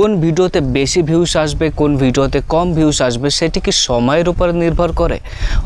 কোন ভিডিওতে বেশি ভিউস আসবে, কোন ভিডিওতে কম ভিউস আসবে, সেটি কি সময়ের উপর নির্ভর করে?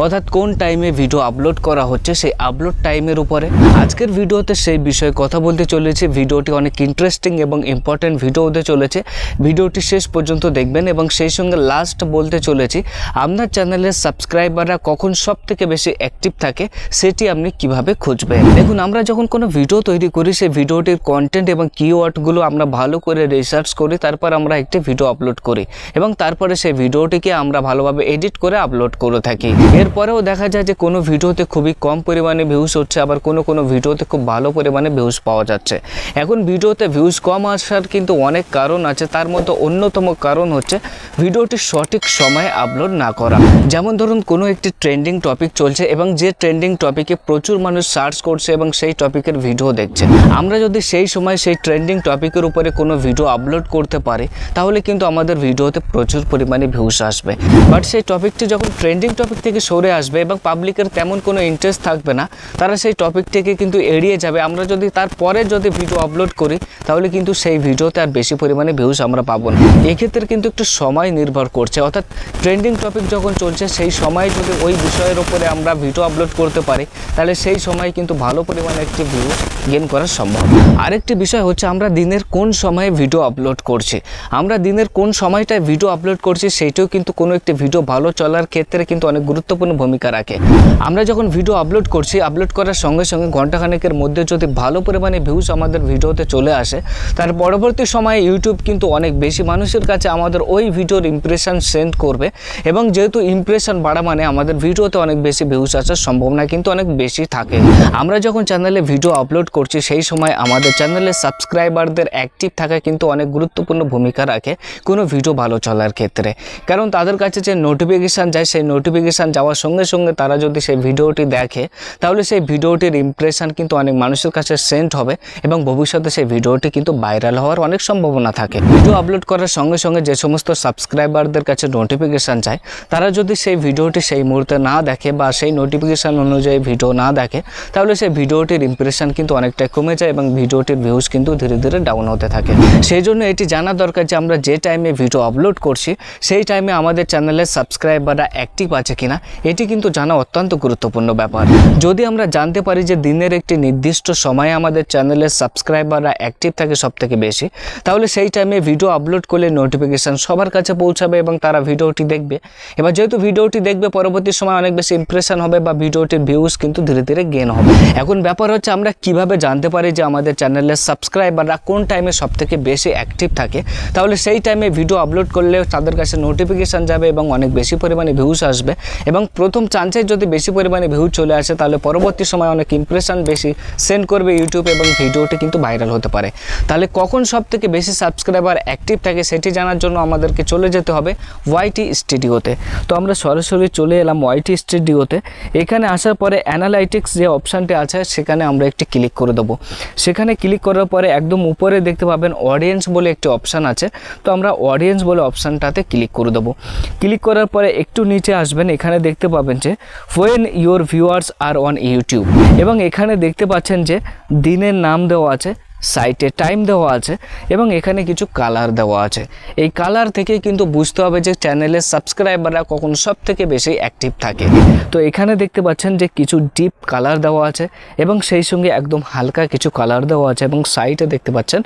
অর্থাৎ কোন টাইমে ভিডিও আপলোড করা হচ্ছে, সেই আপলোড টাইমের উপরে। আজকের ভিডিওতে সেই বিষয়ে কথা বলতে চলেছি। ভিডিওটি অনেক ইন্টারেস্টিং এবং ইম্পর্টেন্ট ভিডিও হতে চলেছে। ভিডিওটি শেষ পর্যন্ত দেখবেন এবং সেই সঙ্গে লাস্ট বলতে চলেছি, আপনার চ্যানেলের সাবস্ক্রাইবাররা কখন সব থেকে বেশি অ্যাক্টিভ থাকে, সেটি আপনি কীভাবে খুঁজবেন? দেখুন, আমরা যখন কোনো ভিডিও তৈরি করি, সেই ভিডিওটির কন্টেন্ট এবং কিওয়ার্ডগুলো আমরা ভালো করে রিসার্চ করি তারপর আমরা একটি ভিডিও আপলোড করি এবং তারপরে সেই ভিডিওটিকে আমরা ভালোভাবে এডিট করে আপলোড করে থাকি। এরপরেও দেখা যায় যে কোনো ভিডিওতে খুবই কম পরিমাণে ভিউজ হচ্ছে, আবার কোনো কোনো ভিডিওতে খুব ভালো পরিমাণে ভিউজ পাওয়া যাচ্ছে। এখন ভিডিওতে ভিউজ কম আসার কিন্তু অনেক কারণ আছে, তার মধ্যে অন্যতম কারণ হচ্ছে ভিডিওটি সঠিক সময়ে আপলোড না করা। যেমন ধরুন, কোনো একটি ট্রেন্ডিং টপিক চলছে এবং যে ট্রেন্ডিং টপিকে প্রচুর মানুষ সার্চ করছে এবং সেই টপিকের ভিডিও দেখছে। আমরা যদি সেই সময় সেই ট্রেন্ডিং টপিকের উপরে কোনো ভিডিও আপলোড করতে পারি, তাহলে কিন্তু আমাদের ভিডিওতে প্রচুর পরিমাণে ভিউস আসবে। বাট সেই টপিকটি যখন ট্রেন্ডিং টপিক থেকে সরে আসবে এবং পাবলিকের তেমন কোনো ইন্টারেস্ট থাকবে না, তারা সেই টপিকটিকে কিন্তু এড়িয়ে যাবে। আমরা যদি তারপরে যদি ভিডিও আপলোড করি, তাহলে কিন্তু সেই ভিডিওতে আর বেশি পরিমাণে ভিউস আমরা পাবো না। এক্ষেত্রে কিন্তু একটু সময় নির্ভর করছে। অর্থাৎ ট্রেন্ডিং টপিক যখন চলছে, সেই সময় যদি ওই বিষয়ের ওপরে আমরা ভিডিও আপলোড করতে পারি, তাহলে সেই সময় কিন্তু ভালো পরিমাণে একটি ভিউ গেন করা সম্ভব। আরেকটি বিষয় হচ্ছে, আমরা দিনের কোন সময়ে ভিডিও আপলোড করছি? আমরা দিনের কোন সময়টায় ভিডিও আপলোড করছি সেইটাও কিন্তু কোনো একটি ভিডিও ভালো চলার ক্ষেত্রে কিন্তু অনেক গুরুত্বপূর্ণ ভূমিকা রাখে। আমরা যখন ভিডিও আপলোড করছি আপলোড করার সঙ্গে সঙ্গে ঘন্টাখানেকের মধ্যে যদি ভালো পরিমাণে ভিউজ আমাদের ভিডিওতে চলে আসে, তার পরবর্তী সময়ে ইউটিউব কিন্তু অনেক বেশি মানুষের কাছে আমাদের ওই ভিডিওর ইমপ্রেশন সেন্ড করবে এবং যেহেতু ইমপ্রেশন বাড়া মানে আমাদের ভিডিওতে অনেক বেশি ভিউজ আসার সম্ভাবনা কিন্তু অনেক বেশি থাকে। আমরা যখন চ্যানেলে ভিডিও আপলোড করছি, সেই সময় আমাদের চ্যানেলের সাবস্ক্রাইবারদের অ্যাক্টিভ থাকা কিন্তু অনেক গুরুত্বপূর্ণ ভূমিকা রাখে কোনো ভিডিও ভালো চলার ক্ষেত্রে। কারণ তাদের কাছে যে নোটিফিকেশান যায়, সেই নোটিফিকেশান যাওয়ার সঙ্গে সঙ্গে তারা যদি সেই ভিডিওটি দেখে, তাহলে সেই ভিডিওটির ইমপ্রেশন কিন্তু অনেক মানুষের কাছে সেন্ড হবে এবং ভবিষ্যতে সেই ভিডিওটি কিন্তু ভাইরাল হওয়ার অনেক সম্ভাবনা থাকে। ভিডিও আপলোড করার সঙ্গে সঙ্গে যে সমস্ত সাবস্ক্রাইবারদের কাছে নোটিফিকেশান যায়, তারা যদি সেই ভিডিওটি সেই মুহূর্তে না দেখে বা সেই নোটিফিকেশান অনুযায়ী ভিডিও না দেখে, তাহলে সেই ভিডিওটির ইমপ্রেশন কিন্তু অনেকটাই কমে যায় এবং ভিডিওটির ভিউজ কিন্তু ধীরে ধীরে ডাউন হতে থাকে। সেই জন্য এটি জানা দরকার যে আমরা যে টাইমে ভিডিও আপলোড করছি, সেই টাইমে আমাদের চ্যানেলের সাবস্ক্রাইবাররা অ্যাক্টিভ আছে কিনা, এটি কিন্তু জানা অত্যন্ত গুরুত্বপূর্ণ ব্যাপার। যদি আমরা জানতে পারি যে দিনের একটি নির্দিষ্ট সময়ে আমাদের চ্যানেলের সাবস্ক্রাইবাররা অ্যাক্টিভ থাকে সব থেকে বেশি, তাহলে সেই টাইমে ভিডিও আপলোড করলে নোটিফিকেশান সবার কাছে পৌঁছাবে এবং তারা ভিডিওটি দেখবে। এবার যেহেতু ভিডিওটি দেখবে, পরবর্তী সময় অনেক বেশি ইমপ্রেশন হবে বা ভিডিওটির ভিউজ কিন্তু ধীরে ধীরে গেন হবে। এখন ব্যাপার হচ্ছে আমরা কীভাবে জানতে পারি যে আমাদের চ্যানেলের সাবস্ক্রাইবাররা কোন টাইমে সব থেকে বেশি অ্যাক্টিভ থাকে তাহলে সেই টাইমে ভিডিও আপলোড করলে তাদের কাছে নোটিফিকেশান যাবে এবং অনেক বেশি পরিমাণে ভিউজ আসবে। এবং প্রথম চান্সে যদি বেশি পরিমাণে ভিউজ চলে আসে, তাহলে পরবর্তী সময় অনেক ইমপ্রেশন বেশি সেন্ড করবে ইউটিউব এবং ভিডিওটি কিন্তু ভাইরাল হতে পারে। তাহলে কখন সব থেকে বেশি সাবস্ক্রাইবার অ্যাক্টিভ থাকে সেটি জানার জন্য আমাদেরকে চলে যেতে হবে ওয়াইটি স্টুডিওতে তো। আমরা সরাসরি চলে এলাম ওয়াইটি স্টুডিওতে এখানে আসার পরে অ্যানালাইটিক্স যে অপশানটি আছে, সেখানে আমরা একটি ক্লিক করে দেবো। সেখানে ক্লিক করার পরে একদম উপরে দেখতে পাবেন অডিয়েন্স বলে একটি অপশান আছে, তো আমরা অডিয়েন্স বলে অপশানটাতে ক্লিক করে দেবো। ক্লিক করার পরে একটু নিচে আসবেন, এখানে দেখতে পাবেন যে when your viewers are on YouTube এবং এখানে দেখতে পাচ্ছেন যে দিনের নাম দেওয়া আছে সাইটে টাইম দেওয়া আছে এবং এখানে কিছু কালার দেওয়া আছে। এই কালার থেকে কিন্তু বুঝতে হবে যে চ্যানেলের সাবস্ক্রাইবাররা কখন সব থেকে বেশি অ্যাক্টিভ থাকে। তো এখানে দেখতে পাচ্ছেন যে কিছু ডিপ কালার দেওয়া আছে এবং সেই সঙ্গে একদম হালকা কিছু কালার দেওয়া আছে এবং সাইটে দেখতে পাচ্ছেন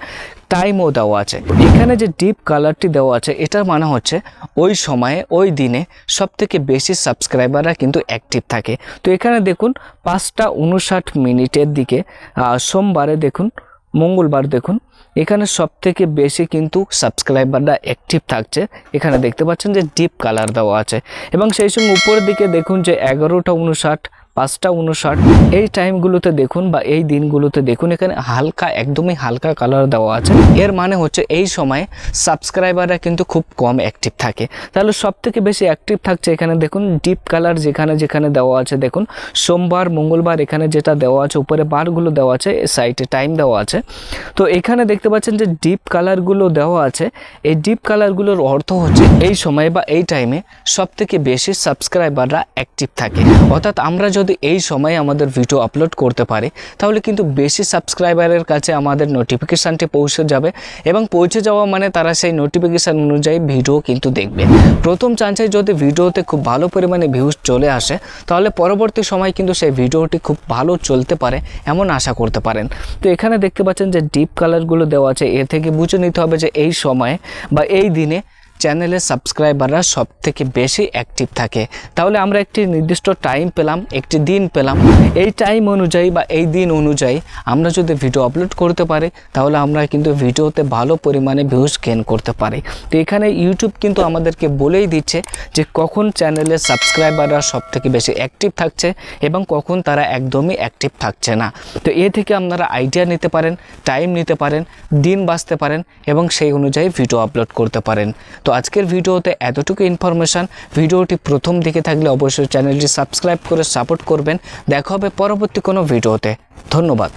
টাইমও দেওয়া আছে। এখানে যে ডিপ কালারটি দেওয়া আছে এটার মানে হচ্ছে ওই সময়ে, ওই দিনে সব থেকে বেশি সাবস্ক্রাইবাররা কিন্তু অ্যাক্টিভ থাকে। তো এখানে দেখুন, পাঁচটা উনষাট মিনিটের দিকে সোমবারে দেখুন মঙ্গলবার দেখুন, এখানে সব থেকে বেশি কিন্তু সাবস্ক্রাইবাররা অ্যাক্টিভ থাকছে। এখানে দেখতে পাচ্ছেন যে ডিপ কালার দেওয়া আছে। এবং সেই সঙ্গে উপরের দিকে দেখুন যে এগারোটা উনষাট পাঁচটা উনষাট। এই টাইমগুলোতে দেখুন বা এই দিনগুলোতে দেখুন, এখানে হালকা, একদমই হালকা কালার দেওয়া আছে। এর মানে হচ্ছে এই সময়ে সাবস্ক্রাইবাররা কিন্তু খুব কম অ্যাক্টিভ থাকে। তাহলে সব থেকে বেশি অ্যাক্টিভ থাকছে এখানে দেখুন ডিপ কালার যেখানে যেখানে দেওয়া আছে দেখুন, সোমবার, মঙ্গলবার এখানে যেটা দেওয়া আছে, উপরে বারগুলো দেওয়া আছে সাইটে টাইম দেওয়া আছে। তো এখানে দেখতে পাচ্ছেন যে ডিপ কালারগুলো দেওয়া আছে। এই ডিপ কালারগুলোর অর্থ হচ্ছে এই সময় বা এই টাইমে সব থেকে বেশি সাবস্ক্রাইবাররা অ্যাক্টিভ থাকে। অর্থাৎ আমরা যদি যদি এই সময়ে আমাদের ভিডিও আপলোড করতে পারে, তাহলে কিন্তু বেশি সাবস্ক্রাইবারের কাছে আমাদের নোটিফিকেশানটি পৌঁছে যাবে এবং পৌঁছে যাওয়া মানে তারা সেই নোটিফিকেশান অনুযায়ী ভিডিও কিন্তু দেখবে। প্রথম চান্সে যদি ভিডিওতে খুব ভালো পরিমাণে ভিউজ চলে আসে, তাহলে পরবর্তী সময় কিন্তু সেই ভিডিওটি খুব ভালো চলতে পারে এমন আশা করতে পারেন। তো এখানে দেখতে পাচ্ছেন যে ডিপ কালারগুলো দেওয়া আছে। এ থেকে বুঝে নিতে হবে যে এই সময়ে বা এই দিনে চ্যানেলের সাবস্ক্রাইবাররা সব থেকে বেশি অ্যাক্টিভ থাকে। তাহলে আমরা একটি নির্দিষ্ট টাইম পেলাম, একটি দিন পেলাম। এই টাইম অনুযায়ী বা এই দিন অনুযায়ী আমরা যদি ভিডিও আপলোড করতে পারি, তাহলে আমরা কিন্তু ভিডিওতে ভালো পরিমাণে ভিউজ গেন করতে পারি। তো এখানে ইউটিউব কিন্তু আমাদেরকে বলেই দিচ্ছে যে কখন চ্যানেলের সাবস্ক্রাইবাররা সব থেকে বেশি অ্যাক্টিভ থাকছে এবং কখন তারা একদমই অ্যাক্টিভ থাকছে না। তো এ থেকে আপনারা আইডিয়া নিতে পারেন টাইম নিতে পারেন, দিন বাঁচতে পারেন এবং সেই অনুযায়ী ভিডিও আপলোড করতে পারেন। তো আজকের ভিডিওতে এতটুকু ইনফরমেশান ভিডিওটি প্রথম দিকে থাকলে অবশ্যই চ্যানেলটি সাবস্ক্রাইব করে সাপোর্ট করবেন। দেখা হবে পরবর্তী কোনো ভিডিওতে। ধন্যবাদ।